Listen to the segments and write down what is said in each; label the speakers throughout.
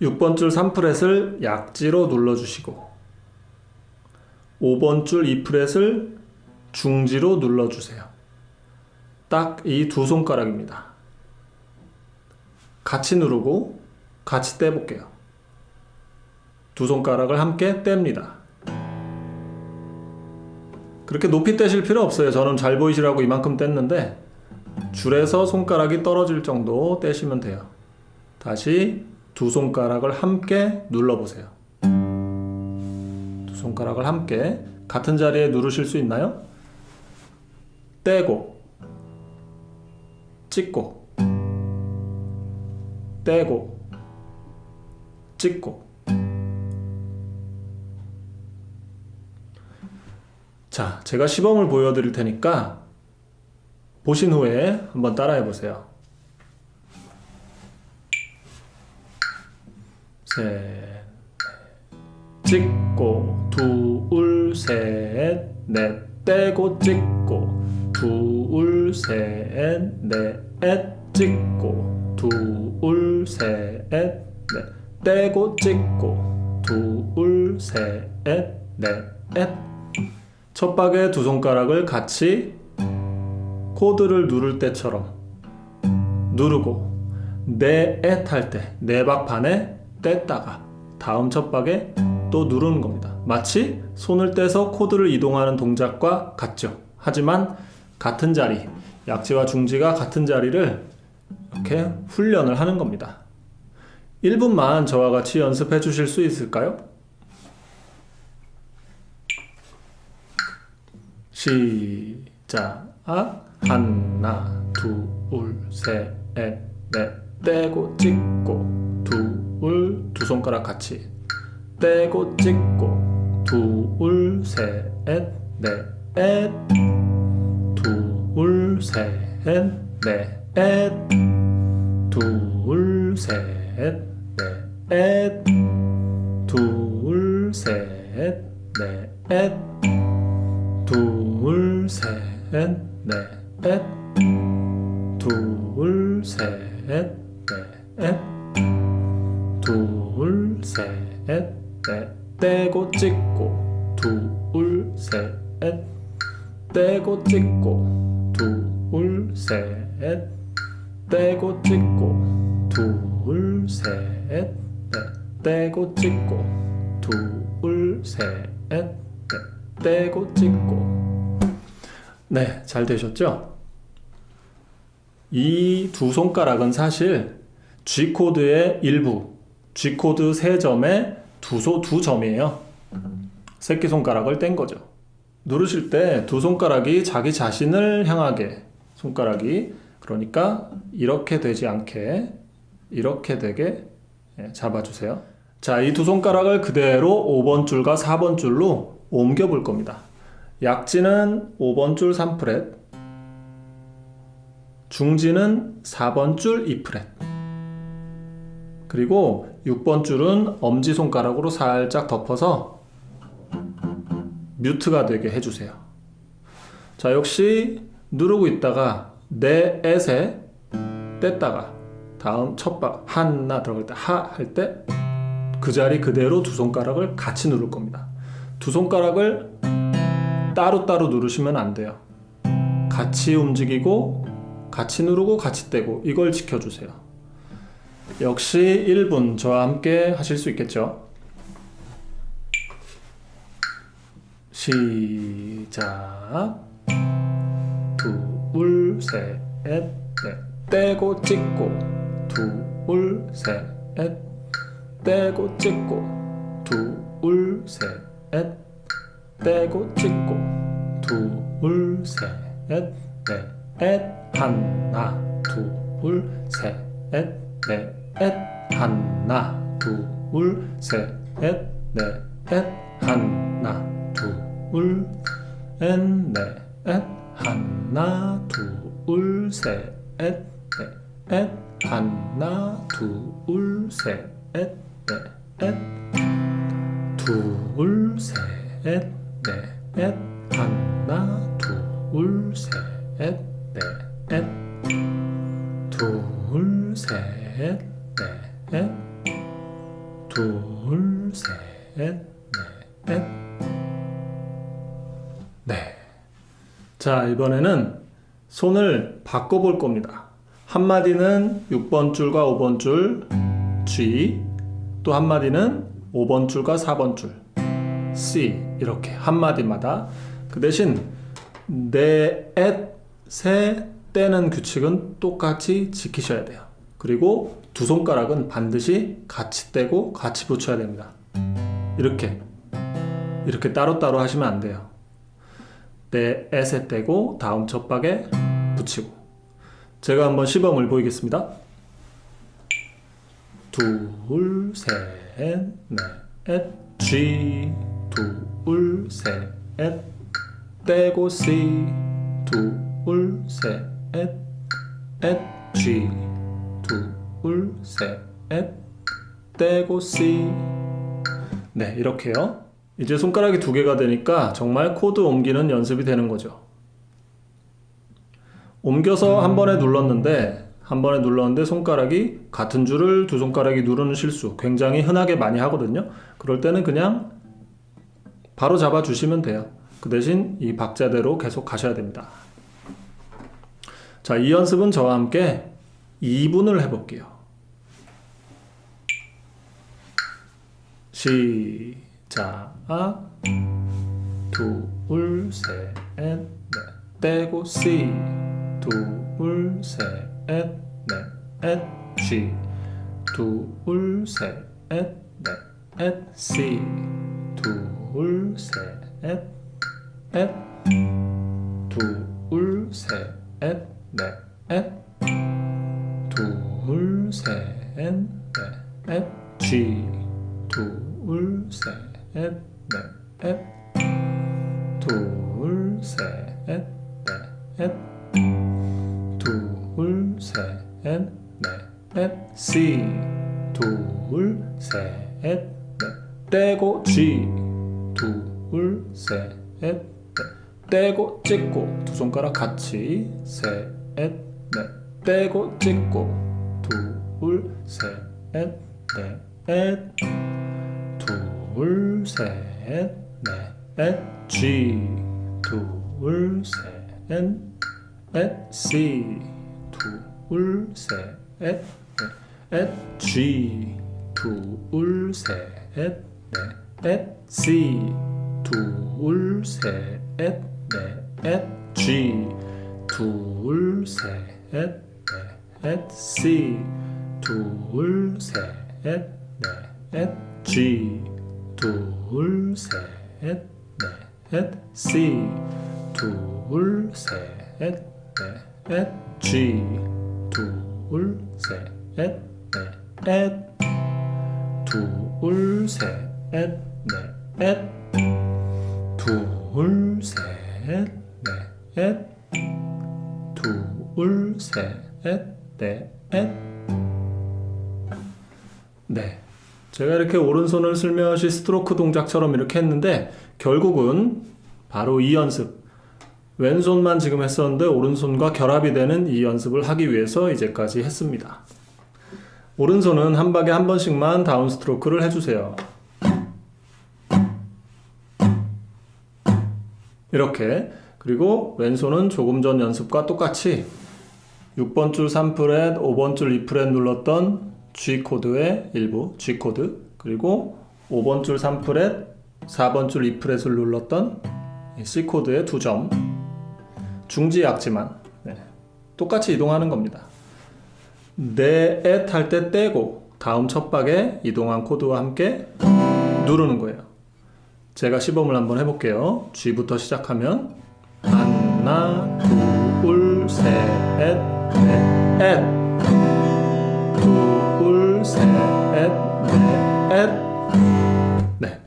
Speaker 1: 6번 줄 3프렛을 약지로 눌러주시고 5번 줄 2프렛을 중지로 눌러주세요. 딱 이 두 손가락입니다. 같이 누르고 같이 떼볼게요. 두 손가락을 함께 뗍니다. 그렇게 높이 떼실 필요 없어요. 저는 잘 보이시라고 이만큼 뗐는데 줄에서 손가락이 떨어질 정도 떼시면 돼요. 다시 두 손가락을 함께 눌러보세요. 두 손가락을 함께 같은 자리에 누르실 수 있나요? 떼고 찍고 떼고 찍고 자, 제가 시범을 보여드릴 테니까 보신 후에 한번 따라해 보세요. 셋, 넷. 찍고 둘, 셋, 넷. 떼고 찍고. 둘, 셋, 넷. 찍고. 둘, 셋, 넷. 떼고 찍고. 둘, 셋, 넷. 첫박에 두 손가락을 같이 코드를 누를 때처럼 누르고 네엣 할때 네박 반에 뗐다가 다음 첫박에 또 누르는 겁니다. 마치 손을 떼서 코드를 이동하는 동작과 같죠. 하지만 같은 자리, 약지와 중지가 같은 자리를 이렇게 훈련을 하는 겁니다. 1분만 저와 같이 연습해 주실 수 있을까요? 시작. 하나, 둘, 셋, 넷, 떼고 찍고 둘, 두 손가락 같이. 떼고 찍고. 둘, 셋, 넷, 둘, 셋, 넷, 둘, 셋, 넷, 둘, 셋, 넷, 둘, 셋, 넷, 둘, 셋, 넷, 둘, 셋, 넷, 떼고 찍고, 둘, 셋, 떼고 찍고, 둘, 셋, 떼고 찍고, 둘, 셋, 떼고 찍고, 둘, 셋, 떼고 찍고. 네, 잘 되셨죠? 이 두 손가락은 사실 G 코드의 일부, G 코드 세 점의 두, 두 점이에요. 새끼 손가락을 뗀 거죠. 누르실 때 두 손가락이 자기 자신을 향하게 손가락이 그러니까 이렇게 되지 않게 이렇게 되게 예, 잡아주세요. 자, 이 두 손가락을 그대로 5번 줄과 4번 줄로 옮겨 볼 겁니다. 약지는 5번 줄 3프렛, 중지는 4번 줄 2프렛, 그리고 6번 줄은 엄지손가락으로 살짝 덮어서 뮤트가 되게 해주세요. 자, 역시 누르고 있다가 내 엣에 뗐다가 다음 첫박 하나 들어갈 때 하 할 때 그 자리 그대로 두 손가락을 같이 누를 겁니다. 두 손가락을 따로따로 누르시면 안 돼요. 같이 움직이고 같이 누르고 같이 떼고 이걸 지켜주세요. 역시 1분 저와 함께 하실 수 있겠죠? 시작. 둘, 셋, 넷. 떼고 찍고. 둘, 셋, 넷. 떼고 찍고. 둘, 셋, 넷. 떼고 찍고. 둘, 셋, 넷, 넷, 하나, 둘, 셋, 넷, 넷, 하나, 넷, 하나, 둘, 넷, 넷, 하나, 둘, 셋, 넷, 넷, 하나, 둘, 셋, 넷, 넷, 둘, 셋, 넷, 하나, 둘, 셋, 넷, 둘, 셋, 넷, 둘, 셋, 넷, 넷. 네. 자, 이번에는 손을 바꿔볼 겁니다. 한마디는 6번 줄과 5번 줄 G, 또 한마디는 5번 줄과 4번 줄 C 이렇게 한마디마다 그 대신 네, 넷, 세 떼는 규칙은 똑같이 지키셔야 돼요. 그리고 두 손가락은 반드시 같이 떼고 같이 붙여야 됩니다. 이렇게. 이렇게 따로따로 하시면 안 돼요. 네, 에세 떼고 다음 첫박에 붙이고. 제가 한번 시범을 보이겠습니다. 둘, 셋, 넷, G, 둘, 셋, 떼고 C, 둘, 셋, 넷, G, 둘, 셋, 떼고 C. 네, 이렇게요. 이제 손가락이 두 개가 되니까 정말 코드 옮기는 연습이 되는 거죠. 옮겨서 한 번에 눌렀는데 한 번에 눌렀는데 손가락이 같은 줄을 두 손가락이 누르는 실수 굉장히 흔하게 많이 하거든요. 그럴 때는 그냥 바로 잡아 주시면 돼요. 그 대신 이 박자대로 계속 가셔야 됩니다. 자, 이 연습은 저와 함께 2분을 해볼게요. 시작. 둘, 셋, 넷, 떼고 C. 둘, 셋, 넷, 넷, G. 둘, 셋, 넷, 넷, C. 둘, 셋, 넷, 넷. 둘, 셋, 넷, 넷. 둘, 셋, 넷, 넷, G. 둘, 셋, 넷, 넷. 둘, 셋, 넷, 넷. 둘, 셋, 넷, 넷. C. 둘, 셋, 넷. 떼고 G. 둘, 셋, 넷. 떼고 찍고 두 손가락 같이 셋, 넷, 떼고 찍고. 둘, 셋, 넷, 넷, 둘, 셋, 넷, G, 둘, 셋, 넷, C, 둘, 셋, 넷, G, 둘, 셋, 넷, C, 둘, 셋, 넷, G, 둘, 셋, 넷, C, 둘, 셋, 넷, G, 둘, 셋, 넷, C, 둘, 셋, 넷, G, 둘, 셋, 넷, 둘, 셋, 넷, 둘, 셋, 넷, 둘, 셋, 넷, 네. 제가 이렇게 오른손을 슬며시 스트로크 동작처럼 이렇게 했는데 결국은 바로 이 연습. 왼손만 지금 했었는데 오른손과 결합이 되는 이 연습을 하기 위해서 이제까지 했습니다. 오른손은 한 박에 한 번씩만 다운 스트로크를 해주세요. 이렇게 그리고 왼손은 조금 전 연습과 똑같이 6번 줄 3프렛, 5번 줄 2프렛 눌렀던 G 코드의 일부 G 코드 그리고 5번 줄 3프렛, 4번 줄 2프렛을 눌렀던 C 코드의 두 점 중지 약지만 네. 똑같이 이동하는 겁니다. 네엣 할때 떼고 다음 첫 박에 이동한 코드와 함께 누르는 거예요. 제가 시범을 한번 해볼게요. G부터 시작하면 하나, 둘, 셋, 넷, 넷, 둘, 셋, 넷, 넷, 네.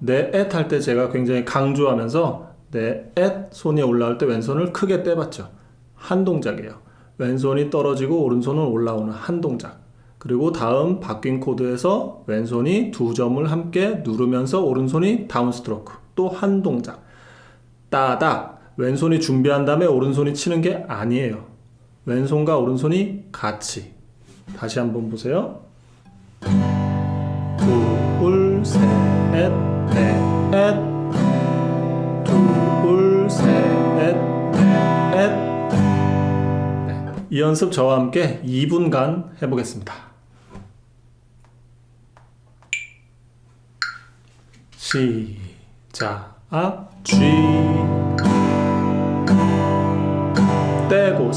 Speaker 1: 넷 할 때 제가 굉장히 강조하면서 넷 손이 올라올 때 왼손을 크게 떼봤죠. 한 동작이에요. 왼손이 떨어지고 오른손은 올라오는 한 동작. 그리고 다음 바뀐 코드에서 왼손이 두 점을 함께 누르면서 오른손이 다운 스트로크. 또 한 동작. 따닥. 왼손이 준비한 다음에 오른손이 치는 게 아니에요. 왼손과 오른손이 같이. 다시 한번 보세요. 둘, 셋, 넷. 넷. 네. 이 연습 저와 함께 2분간 해보겠습니다. 시작. G 떼고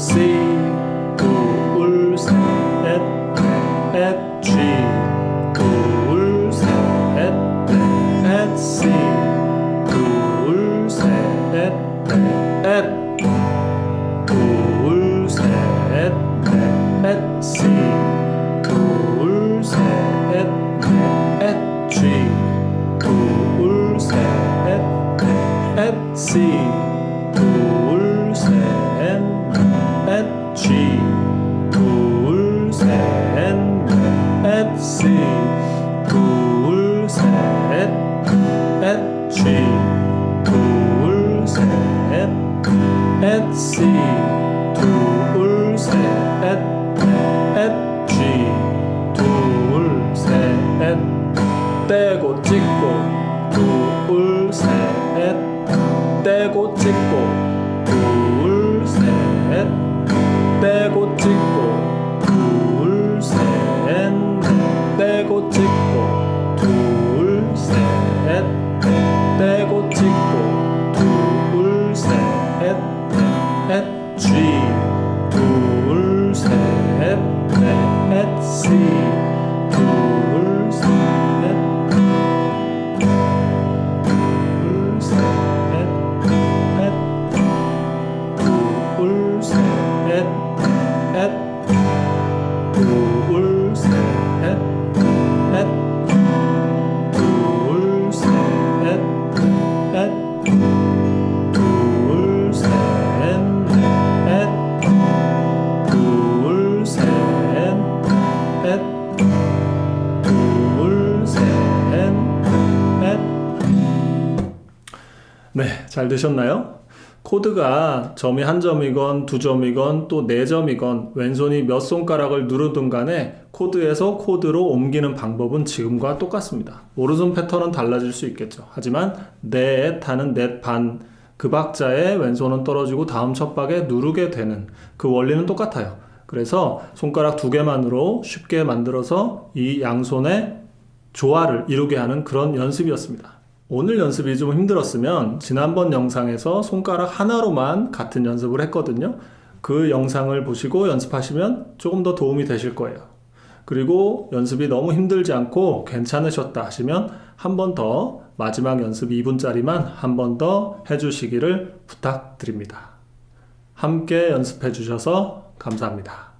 Speaker 1: 떼고 찍고 둘셋넷 떼고 찍고 둘셋넷 떼고 찍고 둘셋넷 떼고 찍고 둘셋넷 떼고 찍고 둘셋넷 G 잘 되셨나요? 코드가 점이 한 점이건 두 점이건 또 네 점이건 왼손이 몇 손가락을 누르든 간에 코드에서 코드로 옮기는 방법은 지금과 똑같습니다. 오른손 패턴은 달라질 수 있겠죠. 하지만 넷 하는 넷반 그 박자에 왼손은 떨어지고 다음 첫 박에 누르게 되는 그 원리는 똑같아요. 그래서 손가락 두 개만으로 쉽게 만들어서 이 양손의 조화를 이루게 하는 그런 연습이었습니다. 오늘 연습이 좀 힘들었으면 지난번 영상에서 손가락 하나로만 같은 연습을 했거든요. 그 영상을 보시고 연습하시면 조금 더 도움이 되실 거예요. 그리고 연습이 너무 힘들지 않고 괜찮으셨다 하시면 한 번 더 마지막 연습 2분짜리만 한 번 더 해주시기를 부탁드립니다. 함께 연습해 주셔서 감사합니다.